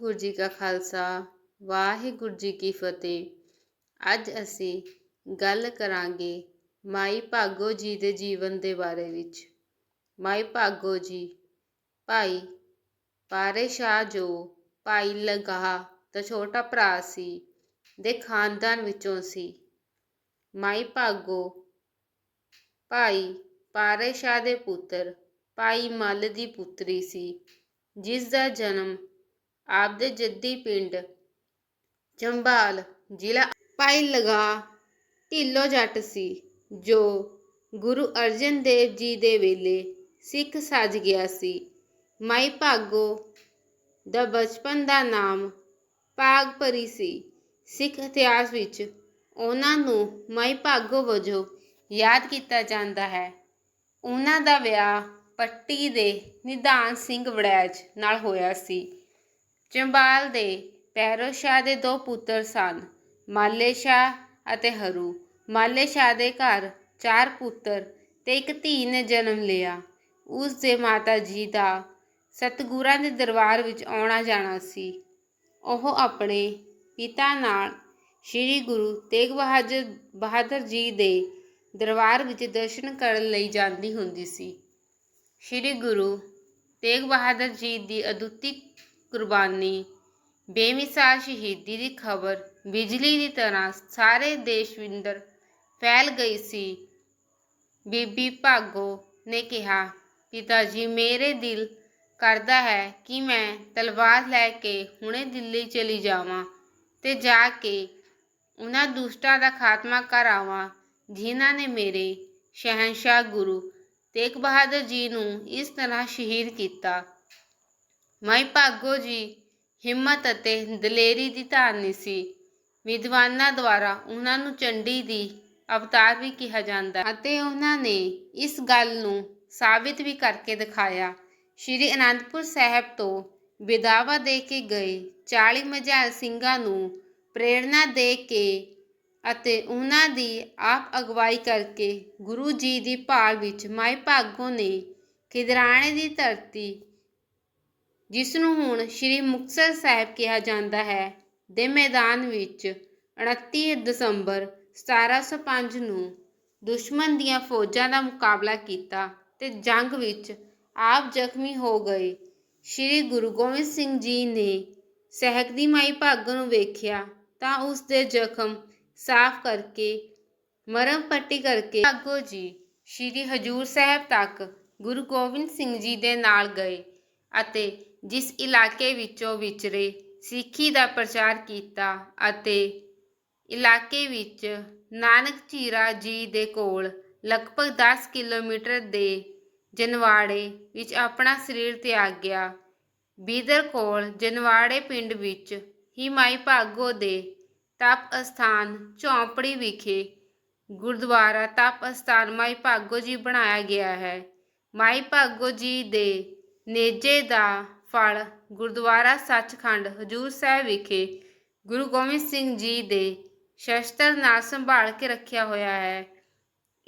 ਵਾਹਿਗੁਰੂ ਜੀ ਕਾ ਖਾਲਸਾ, ਵਾਹਿਗੁਰੂ ਜੀ ਕੀ ਫਤਿਹ। ਅੱਜ ਅਸੀਂ ਗੱਲ ਕਰਾਂਗੇ ਮਾਈ ਭਾਗੋ ਜੀ ਦੇ ਜੀਵਨ ਦੇ ਬਾਰੇ ਵਿੱਚ। ਮਾਈ ਭਾਗੋ ਜੀ, ਭਾਈ ਪਾਰੇ ਸ਼ਾਹ ਜੋ ਭਾਈ ਲਗਾਹ ਦਾ ਛੋਟਾ ਭਰਾ ਸੀ, ਦੇ ਖਾਨਦਾਨ ਵਿੱਚੋਂ ਸੀ। ਮਾਈ ਭਾਗੋ, ਭਾਈ ਪਾਰੇ ਸ਼ਾਹ ਦੇ ਪੁੱਤਰ, ਭਾਈ ਮੱਲ ਦੀ ਪੁੱਤਰੀ ਸੀ ਜਿਸ ਦਾ ਜਨਮ ਆਪਦੇ ਜੱਦੀ ਪਿੰਡ ਚੰਬਾਲ ਜ਼ਿਲ੍ਹਾ ਭਾਈ ਲਗਾ ਢਿੱਲੋ ਜੱਟ ਸੀ, ਜੋ ਗੁਰੂ ਅਰਜਨ ਦੇਵ ਜੀ ਦੇ ਵੇਲੇ ਸਿੱਖ ਸੱਜ ਗਿਆ ਸੀ। ਮਾਈ ਭਾਗੋ ਦਾ ਬਚਪਨ ਦਾ ਨਾਮ ਭਾਗਪਰੀ ਸੀ। ਸਿੱਖ ਇਤਿਹਾਸ ਵਿੱਚ ਉਹਨਾਂ ਨੂੰ ਮਾਈ ਭਾਗੋ ਵਜੋਂ ਯਾਦ ਕੀਤਾ ਜਾਂਦਾ ਹੈ। ਉਹਨਾਂ ਦਾ ਵਿਆਹ ਪੱਟੀ ਦੇ ਨਿਧਾਨ ਸਿੰਘ ਵੜੈਚ ਨਾਲ ਹੋਇਆ ਸੀ। ਚੰਬਾਲ ਦੇ ਪੈਰੋ ਸ਼ਾਹ ਦੇ ਦੋ ਪੁੱਤਰ ਸਨ, ਮਾਲੇ ਸ਼ਾਹ ਅਤੇ ਹਰੂ। ਮਾਲੇ ਸ਼ਾਹ ਦੇ ਘਰ ਚਾਰ ਪੁੱਤਰ ਤੇ ਇੱਕ ਧੀ ਨੇ ਜਨਮ ਲਿਆ। ਉਸ ਦੇ ਮਾਤਾ ਜੀ ਦਾ ਸਤਗੁਰਾਂ ਦੇ ਦਰਬਾਰ ਵਿੱਚ ਆਉਣਾ ਜਾਣਾ ਸੀ। ਉਹ ਆਪਣੇ ਪਿਤਾ ਨਾਲ ਸ੍ਰੀ ਗੁਰੂ ਤੇਗ ਬਹਾਦਰ ਬਹਾਦਰ ਜੀ ਦੇ ਦਰਬਾਰ ਵਿੱਚ ਦਰਸ਼ਨ ਕਰਨ ਲਈ ਜਾਂਦੀ ਹੁੰਦੀ ਸੀ। ਸ੍ਰੀ ਗੁਰੂ ਤੇਗ ਬਹਾਦਰ ਜੀ ਦੀ ਅਦੁੱਤੀ ਕੁਰਬਾਨੀ। ਬੇਮਿਸਾਲ ਸ਼ਹੀਦੀ ਦੀ ਖਬਰ ਬਿਜਲੀ ਦੀ ਤਰ੍ਹਾਂ ਸਾਰੇ ਦੇਸ਼ ਵਿੰਦਰ ਫੈਲ ਗਈ ਸੀ। ਬੀਬੀ ਭਾਗੋ ਨੇ ਕਿਹਾ, ਪਿਤਾ ਜੀ, ਮੇਰੇ ਦਿਲ ਕਰਦਾ ਹੈ ਕਿ ਮੈਂ ਤਲਵਾਰ ਲੈ ਕੇ ਹੁਣੇ ਦਿੱਲੀ ਚਲੀ ਜਾਵਾਂ ਤੇ ਜਾ ਕੇ ਉਹਨਾਂ ਦੁਸ਼ਟਾਂ ਦਾ ਖਾਤਮਾ ਕਰਾਵਾਂ ਜਿਨ੍ਹਾਂ ਨੇ ਮੇਰੇ ਸ਼ਹਿਨशाह ਗੁਰੂ ਤੇਗ ਬਹਾਦਰ ਜੀ ਨੂੰ ਇਸ ਤਰ੍ਹਾਂ ਸ਼ਹੀਦ ਕੀਤਾ। ਮਾਈ ਭਾਗੋ ਜੀ, ਹਿੰਮਤ ਅਤੇ ਦਲੇਰੀ ਦੀ ਧਾਰਨੀ ਸੀ। ਵਿਦਵਾਨਾਂ ਦੁਆਰਾ ਉਹਨਾਂ ਨੂੰ ਚੰਡੀ ਦੀ ਅਵਤਾਰ ਵੀ ਕਿਹਾ ਜਾਂਦਾ ਅਤੇ ਉਹਨਾਂ ਨੇ ਇਸ ਗੱਲ ਨੂੰ ਸਾਬਿਤ ਵੀ ਕਰਕੇ ਦਿਖਾਇਆ। ਸ਼੍ਰੀ ਅਨੰਦਪੁਰ ਸਾਹਿਬ ਤੋਂ ਵਿਦਾਵਾ ਦੇ ਕੇ ਗਏ 40 ਮਝੈਲ ਸਿੰਘਾਂ ਨੂੰ ਪ੍ਰੇਰਣਾ ਦੇ ਕੇ ਅਤੇ ਉਹਨਾਂ ਦੀ ਆਪ ਅਗਵਾਈ ਕਰਕੇ ਗੁਰੂ ਜੀ ਦੀ ਭਾਲ ਵਿੱਚ ਮਾਈ ਭਾਗੋ ਨੇ ਖਿਦਰਾਣੇ ਦੀ ਧਰਤੀ ਜਿਸ ਨੂੰ ਹੁਣ ਸ੍ਰੀ ਮੁਕਤਸਰ ਸਾਹਿਬ ਕਿਹਾ ਜਾਂਦਾ ਹੈ, ਦੇ ਮੈਦਾਨ ਵਿੱਚ 29 ਦਸੰਬਰ 1705 ਨੂੰ ਦੁਸ਼ਮਣ ਦੀਆਂ ਫੌਜਾਂ ਦਾ ਮੁਕਾਬਲਾ ਕੀਤਾ ਤੇ ਜੰਗ ਵਿੱਚ ਆਪ ਜ਼ਖਮੀ ਹੋ ਗਏ। ਸ੍ਰੀ ਗੁਰੂ ਗੋਬਿੰਦ ਸਿੰਘ ਜੀ ਨੇ ਸਹਿਕਦੀ ਮਾਈ ਭਾਗੋ ਨੂੰ ਵੇਖਿਆ ਤਾਂ ਉਸ ਦੇ ਜ਼ਖਮ ਸਾਫ਼ ਕਰਕੇ, ਮਰਮ ਪੱਟੀ ਕਰਕੇ ਭਾਗੋ ਜੀ, ਸ੍ਰੀ ਹਜੂਰ ਸਾਹਿਬ ਤੱਕ ਗੁਰੂ ਗੋਬਿੰਦ ਸਿੰਘ ਜੀ ਦੇ ਨਾਲ ਗਏ। ਅਤੇ ਜਿਸ ਇਲਾਕੇ ਵਿੱਚੋਂ ਵਿਚਰੇ ਸਿੱਖੀ ਦਾ ਪ੍ਰਚਾਰ ਕੀਤਾ ਅਤੇ ਇਲਾਕੇ ਵਿੱਚ ਨਾਨਕ ਝੀਰਾ ਜੀ ਦੇ ਕੋਲ ਲਗਭਗ 10 ਕਿਲੋਮੀਟਰ ਦੇ ਜਨਵਾੜੇ ਵਿੱਚ ਆਪਣਾ ਸਰੀਰ ਤਿਆਗ ਗਿਆ। ਬੀਦਰ ਕੋਲ ਜਨਵਾੜੇ ਪਿੰਡ ਵਿੱਚ ਹੀ ਮਾਈ ਭਾਗੋ ਦੇ ਤਪ ਅਸਥਾਨ ਝੌਂਪੜੀ ਵਿਖੇ ਗੁਰਦੁਆਰਾ ਤਪ ਅਸਥਾਨ ਮਾਈ ਭਾਗੋ ਜੀ ਬਣਾਇਆ ਗਿਆ ਹੈ। ਮਾਈ ਭਾਗੋ ਜੀ ਦੇ ਨੇਜੇ ਦਾ ਫਲ ਗੁਰਦੁਆਰਾ ਸੱਚਖੰਡ ਹਜੂਰ ਸਾਹਿਬ ਵਿਖੇ ਗੁਰੂ ਗੋਬਿੰਦ ਸਿੰਘ ਜੀ ਦੇ ਸ਼ਸਤਰ ਨਾਲ ਸੰਭਾਲ ਕੇ ਰੱਖਿਆ ਹੋਇਆ ਹੈ।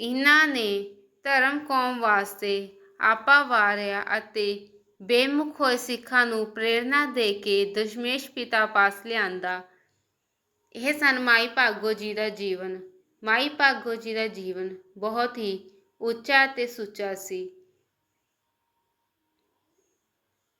ਇਹਨਾਂ ਨੇ ਧਰਮ ਕੌਮ ਵਾਸਤੇ ਆਪਾ ਵਾਰਿਆ ਅਤੇ ਬੇਮੁਖ ਹੋਏ ਸਿੱਖਾਂ ਨੂੰ ਪ੍ਰੇਰਣਾ ਦੇ ਕੇ ਦਸ਼ਮੇਸ਼ ਪਿਤਾ ਪਾਸ ਲਿਆਂਦਾ। ਇਹ ਸਨ ਮਾਈ ਭਾਗੋ ਜੀ ਦਾ ਜੀਵਨ। ਮਾਈ ਭਾਗੋ ਜੀ ਦਾ ਜੀਵਨ ਬਹੁਤ ਹੀ ਉੱਚਾ ਅਤੇ ਸੁੱਚਾ ਸੀ।